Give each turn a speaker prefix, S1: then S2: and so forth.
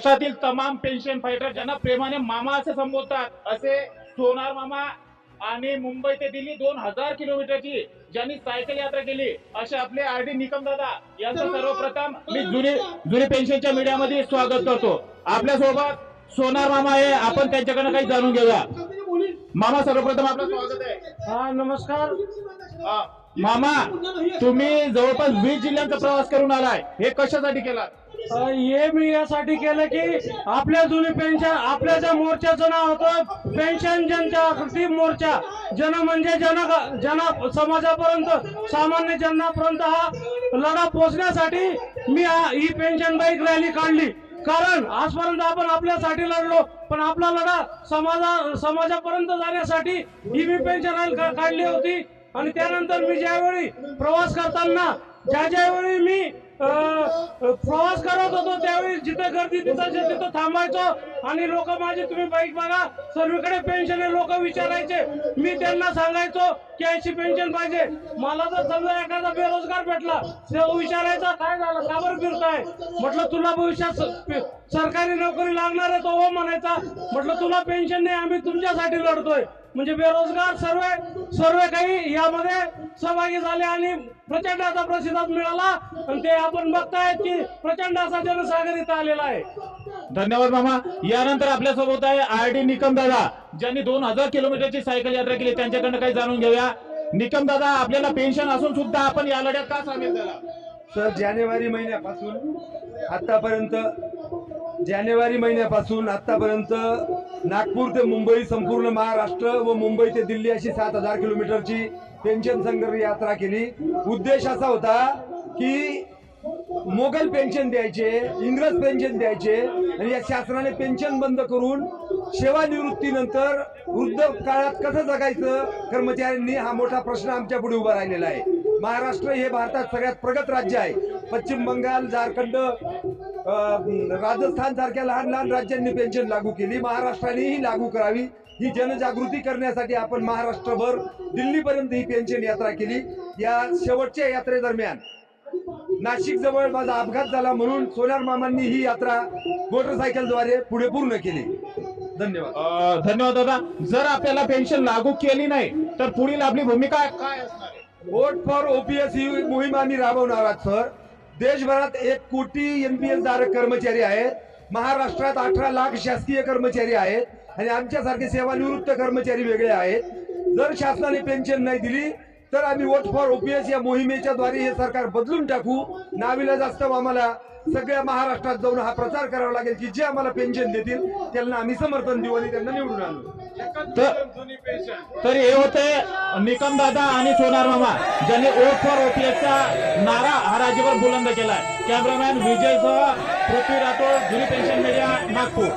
S1: महाराष्ट्रातील तमाम pension fighter ज्यांना प्रेमाने मामा असे संबोधतात असे सोनार मामा आणि मुंबई ते दिल्ली दोन हजार किलोमीटरची ज्यांनी सायकल यात्रा केली असे आपले आर डी निकम दादा यांचं सर्वप्रथम मी जुनी जुनी पेन्शनच्या मीडियामध्ये स्वागत करतो. आपल्यासोबत सोनार मामा आहे आपण त्यांच्याकडनं काही जाणून घेऊया. मामा सर्वप्रथम आपलं स्वागत आहे.
S2: हा नमस्कार.
S1: मामा तुम्ही जवळपास वीस जिल्ह्यांचा प्रवास करून आलाय. हे कशासाठी केला
S2: हे मी यासाठी केलं की आपल्या जुनी पेन्शन आपल्या ज्या मोर्चाचं नाव होतं पेन्शन जनजागृती मोर्चा. जन म्हणजे जन जन समाजापर्यंत सामान्य जनापर्यंत हा लढा पोचण्यासाठी मी ही पेन्शन बाईक रॅली काढली. कारण आजपर्यंत आपण आपल्यासाठी लढलो पण आपला लढा समाजा समाजापर्यंत जाण्यासाठी ही मी पेन्शन रॅली काढली होती. आणि त्यानंतर मी ज्यावेळी प्रवास करताना ज्या ज्यावेळी मी प्रवास करत होतो त्यावेळी जिथे गर्दी तिथं तिथं थांबायचो. आणि लोक माझे तुम्ही बाईक बघा सर्वीकडे पेन्शन लोक विचारायचे. मी त्यांना सांगायचो की अशी पेन्शन पाहिजे. मला जर समजा एखादा बेरोजगार भेटला तो विचारायचा काय झालं? का बरं फिरताय? म्हटलं तुला भविष्यात सरकारी नोकरी लागणार आहे तो हो म्हणायचा. म्हटलं तुला पेन्शन नाही आम्ही तुमच्यासाठी लढतोय. म्हणजे बेरोजगार सर्व सर्व काही यामध्ये सहभागी झाले आणि प्रचंड असा प्रतिसाद मिळाला. आणि ते आपण बघतायत की प्रचंड असा जनसागर इथं आलेला आहे.
S1: धन्यवाद मामा. यानंतर आपल्यासोबत आहे आर डी निकम दादा ज्यांनी दोन हजार किलोमीटरची सायकल यात्रा केली. त्यांच्याकडनं काही जाणून घेऊया. निकम दादा आपल्याला पेन्शन असून सुद्धा आपण या लढ्यात का सामील झाला?
S3: सर जानेवारी महिन्यापासून आतापर्यंत जानेवारी महिन्यापासून आतापर्यंत नागपूर ते मुंबई संपूर्ण महाराष्ट्र व मुंबई ते दिल्ली अशी सात हजार किलोमीटरची पेन्शन संघर्ष यात्रा केली. उद्देश असा होता की मोगल पेन्शन द्यायचे इंग्रज पेन्शन द्यायचे आणि या शासनाने पेन्शन बंद करून सेवानिवृत्तीनंतर वृद्ध काळात कसं जगायचं? कर्मचाऱ्यांनी हा मोठा प्रश्न आमच्या पुढे उभा राहिलेला आहे. महाराष्ट्र हे भारतात सगळ्यात प्रगत राज्य आहे. पश्चिम बंगाल झारखंड राजस्थान सारख्या लहान लहान राज्यांनी पेन्शन लागू केली. महाराष्ट्रानेही लागू करावी. ही जनजागृती करण्यासाठी आपण महाराष्ट्रभर दिल्लीपर्यंत ही पेन्शन यात्रा केली. या शेवटच्या यात्रेदरम्यान नाशिक जवळ माझा अपघात झाला म्हणून सोनार मामांनी ही यात्रा मोटरसायकलद्वारे पुढे पूर्ण केली. धन्यवाद.
S1: धन्यवाद दादा. जर आपल्याला पेन्शन लागू केली नाही तर पुढील आपली भूमिका काय असणार आहे?
S3: वोट फॉर ओपीएस ही मोहीम आम्ही राबवणार आहोत सर देशभरात एक कोटी एनपीएस धारक कर्मचारी आहेत. महाराष्ट्रात अठरा लाख शासकीय कर्मचारी आहेत. आणि आमच्यासारखे सेवानिवृत्त कर्मचारी वेगळे आहेत. जर शासनाने पेन्शन नाही दिली तर आम्ही वोट फॉर ओपीएस या मोहिमेच्या द्वारे हे सरकार बदलून टाकू. नाविला जास्त आम्हाला सगळ्या महाराष्ट्रात जाऊन हा प्रचार करावा लागेल की जे आम्हाला पेन्शन देतील त्यांना आम्ही समर्थन देऊ आणि त्यांना निवडून आणू.
S1: तर तर हे होते निकम दादा आणि सोनार मामा ज्यांनी ओट फॉर ओपीएसचा नारा हा राज्यभर बुलंद केलाय. कॅमेरामॅन विजय सह पृथ्वी राठोड जुनी पेन्शन मीडिया नागपूर.